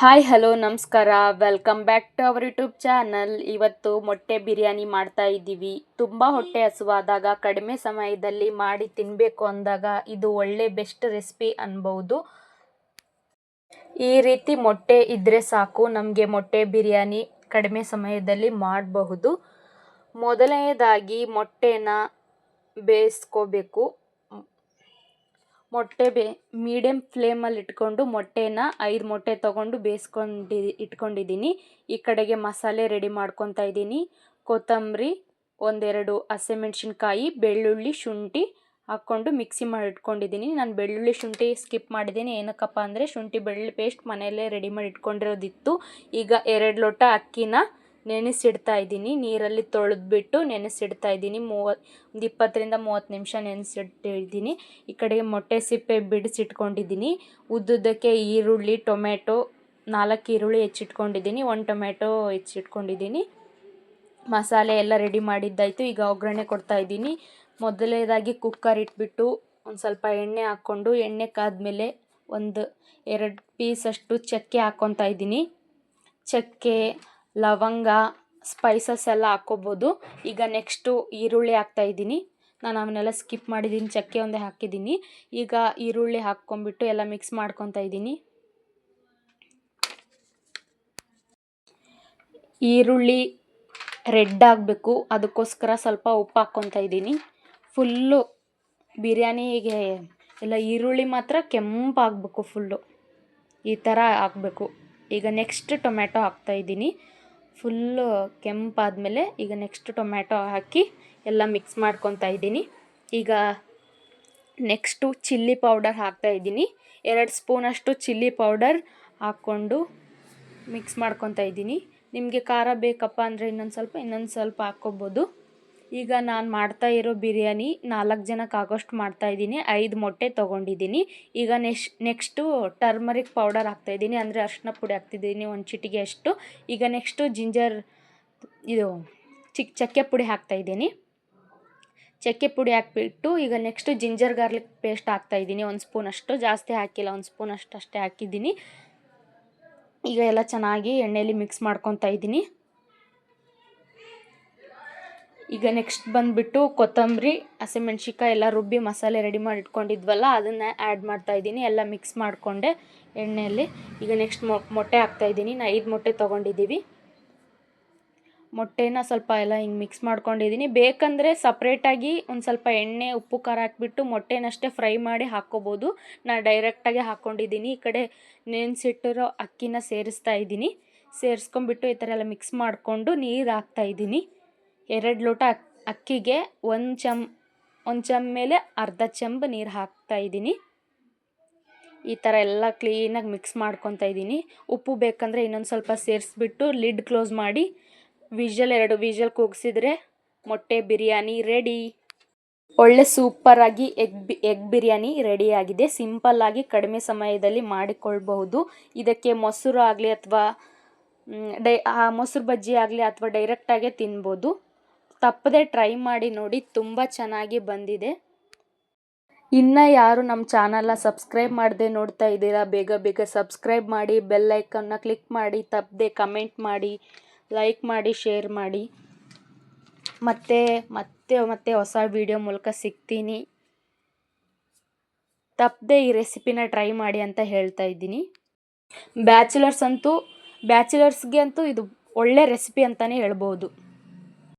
Hi hello ನಮಸ್ಕಾರ. Welcome back to our YouTube channel ಇವತ್ತು ಮೊಟ್ಟೆ ಬಿರಿಯಾನಿ ಮಾಡ್ತಾ ಇದ್ದೀವಿ. ತುಂಬ ಹೊಟ್ಟೆ ಹಸುವಾದಾಗ, ಕಡಿಮೆ ಸಮಯದಲ್ಲಿ ಮಾಡಿ ತಿನ್ನಬೇಕು ಅಂದಾಗ ಇದು ಒಳ್ಳೆ ಬೆಸ್ಟ್ ರೆಸಿಪಿ ಅನ್ಬೌದು. ಈ ರೀತಿ ಮೊಟ್ಟೆ ಇದ್ದರೆ ಸಾಕು. ನಮಗೆ ಮೊಟ್ಟೆ ಬಿರಿಯಾನಿ ಕಡಿಮೆ ಸಮಯದಲ್ಲಿ ಮಾಡಬಹುದು. ಮೊದಲನೇದಾಗಿ ಮೊಟ್ಟೆನ ಬೇಯಿಸ್ಕೋಬೇಕು. ಮೊಟ್ಟೆ ಬೇ ಮೀಡಿಯಮ್ ಫ್ಲೇಮಲ್ಲಿ ಇಟ್ಕೊಂಡು ಮೊಟ್ಟೆನ ಐದು ಮೊಟ್ಟೆ ತೊಗೊಂಡು ಬೇಯಿಸ್ಕೊಂಡು, ಇಟ್ಕೊಂಡಿದ್ದೀನಿ. ಈ ಕಡೆಗೆ ಮಸಾಲೆ ರೆಡಿ ಮಾಡ್ಕೊತಾ ಇದ್ದೀನಿ. ಕೊತ್ತಂಬರಿ, ಒಂದೆರಡು ಹಸಿಮೆಣ್ಸಿನ್ಕಾಯಿ, ಬೆಳ್ಳುಳ್ಳಿ ಶುಂಠಿ ಹಾಕ್ಕೊಂಡು ಮಿಕ್ಸಿ ಮಾಡಿ ಇಟ್ಕೊಂಡಿದ್ದೀನಿ. ನಾನು ಬೆಳ್ಳುಳ್ಳಿ ಶುಂಠಿ ಸ್ಕಿಪ್ ಮಾಡಿದ್ದೀನಿ. ಏನಕ್ಕಪ್ಪ ಅಂದರೆ ಶುಂಠಿ ಬೆಳ್ಳುಳ್ಳಿ ಪೇಸ್ಟ್ ಮನೆಯಲ್ಲೇ ರೆಡಿ ಮಾಡಿ ಇಟ್ಕೊಂಡಿರೋದಿತ್ತು. ಈಗ ಎರಡು ಲೋಟ ಅಕ್ಕಿನ ನೆನೆಸಿಡ್ತಾ ಇದ್ದೀನಿ. ನೀರಲ್ಲಿ ತೊಳೆದ್ಬಿಟ್ಟು ನೆನೆಸಿಡ್ತಾ ಇದ್ದೀನಿ. ಮೂವತ್ತು ಒಂದು ಇಪ್ಪತ್ತರಿಂದ ಮೂವತ್ತು ನಿಮಿಷ ನೆನೆಸಿಟ್ಟಿದ್ದೀನಿ. ಈ ಕಡೆಗೆ ಮೊಟ್ಟೆ ಸಿಪ್ಪೆ ಬಿಡಿಸಿಟ್ಕೊಂಡಿದ್ದೀನಿ. ಉದ್ದುದ್ದಕ್ಕೆ ಈರುಳ್ಳಿ ಟೊಮೆಟೊ ನಾಲ್ಕು ಈರುಳ್ಳಿ ಹೆಚ್ಚಿಟ್ಕೊಂಡಿದ್ದೀನಿ. ಒಂದು ಟೊಮೆಟೊ ಹೆಚ್ಚಿಟ್ಕೊಂಡಿದ್ದೀನಿ. ಮಸಾಲೆ ಎಲ್ಲ ರೆಡಿ ಮಾಡಿದ್ದಾಯಿತು. ಈಗ ಒಗ್ಗರಣೆ ಕೊಡ್ತಾ ಇದ್ದೀನಿ. ಮೊದಲನೇದಾಗಿ ಕುಕ್ಕರ್ ಇಟ್ಬಿಟ್ಟು ಒಂದು ಸ್ವಲ್ಪ ಎಣ್ಣೆ ಹಾಕ್ಕೊಂಡು, ಎಣ್ಣೆ ಕಾದ್ಮೇಲೆ ಒಂದು ಎರಡು ಪೀಸಷ್ಟು ಚಕ್ಕೆ ಹಾಕ್ಕೊತಾ ಇದ್ದೀನಿ. ಚಕ್ಕೆ ಲವಂಗ ಸ್ಪೈಸಸ್ ಎಲ್ಲ ಹಾಕ್ಕೋಬೋದು. ಈಗ ನೆಕ್ಸ್ಟು ಈರುಳ್ಳಿ ಹಾಕ್ತಾಯಿದ್ದೀನಿ ನಾನು ಅವನ್ನೆಲ್ಲ ಸ್ಕಿಪ್ ಮಾಡಿದ್ದೀನಿ ಚಕ್ಕೆ ಒಂದೇ ಹಾಕಿದ್ದೀನಿ ಈಗ ಈರುಳ್ಳಿ ಹಾಕ್ಕೊಂಬಿಟ್ಟು ಎಲ್ಲ ಮಿಕ್ಸ್ ಮಾಡ್ಕೊತಾ ಇದ್ದೀನಿ. ಈರುಳ್ಳಿ ರೆಡ್ ಆಗಬೇಕು. ಅದಕ್ಕೋಸ್ಕರ ಸ್ವಲ್ಪ ಉಪ್ಪು ಹಾಕ್ಕೊತಾ ಇದ್ದೀನಿ. ಫುಲ್ಲು ಬಿರಿಯಾನಿಗೆ ಎಲ್ಲ ಈರುಳ್ಳಿ ಮಾತ್ರ ಕೆಂಪಾಗಬೇಕು ಫುಲ್ಲು ಈ ಥರ ಹಾಕಬೇಕು. ಈಗ ನೆಕ್ಸ್ಟ್ ಟೊಮ್ಯಾಟೊ ಹಾಕ್ತಾಯಿದ್ದೀನಿ ಫುಲ್ಲು ಕೆಂಪಾದಮೇಲೆ ಈಗ ನೆಕ್ಸ್ಟ್ ಟೊಮ್ಯಾಟೊ ಹಾಕಿ ಎಲ್ಲ ಮಿಕ್ಸ್ ಮಾಡ್ಕೊತಾ ಇದ್ದೀನಿ. ಈಗ ನೆಕ್ಸ್ಟು ಚಿಲ್ಲಿ ಪೌಡರ್ ಹಾಕ್ತಾಯಿದ್ದೀನಿ ಎರಡು ಸ್ಪೂನಷ್ಟು ಚಿಲ್ಲಿ ಪೌಡರ್ ಹಾಕ್ಕೊಂಡು ಮಿಕ್ಸ್ ಮಾಡ್ಕೊತಾ ಇದ್ದೀನಿ. ನಿಮಗೆ ಖಾರ ಬೇಕಪ್ಪ ಅಂದರೆ ಇನ್ನೊಂದು ಸ್ವಲ್ಪ ಇನ್ನೊಂದು ಸ್ವಲ್ಪ ಹಾಕ್ಕೊಬೋದು. ಈಗ ನಾನು ಮಾಡ್ತಾ ಇರೋ ಬಿರಿಯಾನಿ ನಾಲ್ಕು ಜನಕ್ಕೆ ಆಗೋಷ್ಟು ಮಾಡ್ತಾಯಿದ್ದೀನಿ ಐದು ಮೊಟ್ಟೆ ತೊಗೊಂಡಿದ್ದೀನಿ. ಈಗ ನೆಕ್ಸ್ಟ್ ನೆಕ್ಸ್ಟು ಟರ್ಮರಿಕ್ ಪೌಡರ್ ಹಾಕ್ತಾಯಿದ್ದೀನಿ ಅಂದರೆ ಅರಿಶಿನ ಪುಡಿ ಹಾಕ್ತಿದ್ದೀನಿ ಒಂದು ಚಿಟಿಗೆ ಅಷ್ಟು. ಈಗ ನೆಕ್ಸ್ಟು ಜಿಂಜರ್, ಇದು ಚಿಕ್ಕ ಚಕ್ಕೆ ಪುಡಿ ಹಾಕ್ತಾಯಿದ್ದೀನಿ ಚಕ್ಕೆ ಪುಡಿ ಹಾಕ್ಬಿಟ್ಟು ಈಗ ನೆಕ್ಸ್ಟು ಜಿಂಜರ್ ಗಾರ್ಲಿಕ್ ಪೇಸ್ಟ್ ಹಾಕ್ತಾಯಿದ್ದೀನಿ ಒಂದು ಸ್ಪೂನ್ ಅಷ್ಟು. ಜಾಸ್ತಿ ಹಾಕಿಲ್ಲ. ಒಂದು ಸ್ಪೂನ್ ಅಷ್ಟು ಅಷ್ಟೇ ಹಾಕಿದ್ದೀನಿ. ಈಗ ಎಲ್ಲ ಚೆನ್ನಾಗಿ ಎಣ್ಣೆಯಲ್ಲಿ ಮಿಕ್ಸ್ ಮಾಡ್ಕೊತಾ ಇದ್ದೀನಿ. ಈಗ ನೆಕ್ಸ್ಟ್ ಬಂದುಬಿಟ್ಟು ಕೊತ್ತಂಬರಿ ಹಸಿಮೆಣ್ಸಿಕಾಯಿ ಎಲ್ಲ ರುಬ್ಬಿ ಮಸಾಲೆ ರೆಡಿ ಮಾಡಿ ಇಟ್ಕೊಂಡಿದ್ವಲ್ಲ ಅದನ್ನು ಆ್ಯಡ್ ಮಾಡ್ತಾಯಿದ್ದೀನಿ ಎಲ್ಲ ಮಿಕ್ಸ್ ಮಾಡಿಕೊಂಡೆ ಎಣ್ಣೆಯಲ್ಲಿ. ಈಗ ನೆಕ್ಸ್ಟ್ ಮೊಟ್ಟೆ ಹಾಕ್ತಾಯಿದ್ದೀನಿ ನಾ ಐದು ಮೊಟ್ಟೆ ತೊಗೊಂಡಿದ್ದೀವಿ. ಮೊಟ್ಟೆನ ಸ್ವಲ್ಪ ಎಲ್ಲ ಹಿಂಗೆ ಮಿಕ್ಸ್ ಮಾಡ್ಕೊಂಡಿದ್ದೀನಿ. ಬೇಕಂದರೆ ಸಪ್ರೇಟಾಗಿ ಒಂದು ಸ್ವಲ್ಪ ಎಣ್ಣೆ, ಉಪ್ಪು, ಖಾರ ಹಾಕ್ಬಿಟ್ಟು ಮೊಟ್ಟೆನಷ್ಟೇ ಫ್ರೈ ಮಾಡಿ ಹಾಕ್ಕೋಬೋದು ನಾನು ಡೈರೆಕ್ಟಾಗಿ ಹಾಕ್ಕೊಂಡಿದ್ದೀನಿ ಈ ಕಡೆ ನೆನೆಸಿಟ್ಟಿರೋ ಅಕ್ಕಿನ ಸೇರಿಸ್ತಾ ಇದ್ದೀನಿ. ಸೇರಿಸ್ಕೊಂಬಿಟ್ಟು ಈ ಥರ ಎಲ್ಲ ಮಿಕ್ಸ್ ಮಾಡಿಕೊಂಡು ನೀರು ಹಾಕ್ತಾಯಿದ್ದೀನಿ ಎರಡು ಲೋಟ ಅಕ್ಕಿಗೆ ಒಂದು ಚಮ್ ಒಂದು ಚಮ್ ಮೇಲೆ ಅರ್ಧ ಚಂಬ್ ನೀರು ಹಾಕ್ತಾಯಿದ್ದೀನಿ ಈ ಥರ ಎಲ್ಲ ಕ್ಲೀನಾಗಿ ಮಿಕ್ಸ್ ಮಾಡ್ಕೊತಾ ಇದ್ದೀನಿ. ಉಪ್ಪು ಬೇಕಂದರೆ ಇನ್ನೊಂದು ಸ್ವಲ್ಪ ಸೇರಿಸ್ಬಿಟ್ಟು ಲಿಡ್ ಕ್ಲೋಸ್ ಮಾಡಿ ವಿಷಲ್ ಎರಡು, ವಿಷಲ್ ಕೂಗಿಸಿದ್ರೆ ಮೊಟ್ಟೆ ಬಿರಿಯಾನಿ ರೆಡಿ ಒಳ್ಳೆ ಸೂಪರಾಗಿ ಎಗ್ ಬಿ ಎಗ್ ಬಿರಿಯಾನಿ ರೆಡಿಯಾಗಿದೆ ಸಿಂಪಲ್ಲಾಗಿ ಕಡಿಮೆ ಸಮಯದಲ್ಲಿ ಮಾಡಿಕೊಳ್ಬಹುದು. ಇದಕ್ಕೆ ಮೊಸರು ಆಗಲಿ ಅಥವಾ ಡೈ ಮೊಸರು ಬಜ್ಜಿ ಆಗಲಿ ಅಥವಾ ಡೈರೆಕ್ಟಾಗೆ ತಿನ್ಬೋದು. ತಪ್ಪದೆ ಟ್ರೈ ಮಾಡಿ ನೋಡಿ ತುಂಬ ಚೆನ್ನಾಗಿ ಬಂದಿದೆ. ಇನ್ನ ಯಾರು ನಮ್ಮ ಚಾನಲ್ನ ಸಬ್ಸ್ಕ್ರೈಬ್ ಮಾಡದೆ ನೋಡ್ತಾ ಇದ್ದೀರಾ, ಬೇಗ ಬೇಗ ಸಬ್ಸ್ಕ್ರೈಬ್ ಮಾಡಿ ಬೆಲ್ ಐಕನ್ನ ಕ್ಲಿಕ್ ಮಾಡಿ, ತಪ್ಪದೆ ಕಮೆಂಟ್ ಮಾಡಿ ಲೈಕ್ ಮಾಡಿ ಶೇರ್ ಮಾಡಿ. ಮತ್ತೆ ಮತ್ತೆ ಮತ್ತೆ ಹೊಸ ವಿಡಿಯೋ ಮೂಲಕ ಸಿಗ್ತೀನಿ. ತಪ್ಪದೆ ಈ ರೆಸಿಪಿನ ಟ್ರೈ ಮಾಡಿ ಅಂತ ಹೇಳ್ತಾ ಇದ್ದೀನಿ. ಬ್ಯಾಚುಲರ್ಸ್ ಅಂತೂ ಬ್ಯಾಚುಲರ್ಸ್ಗೆ ಅಂತೂ ಇದು ಒಳ್ಳೆ ರೆಸಿಪಿ ಅಂತಲೇ ಹೇಳ್ಬೋದು.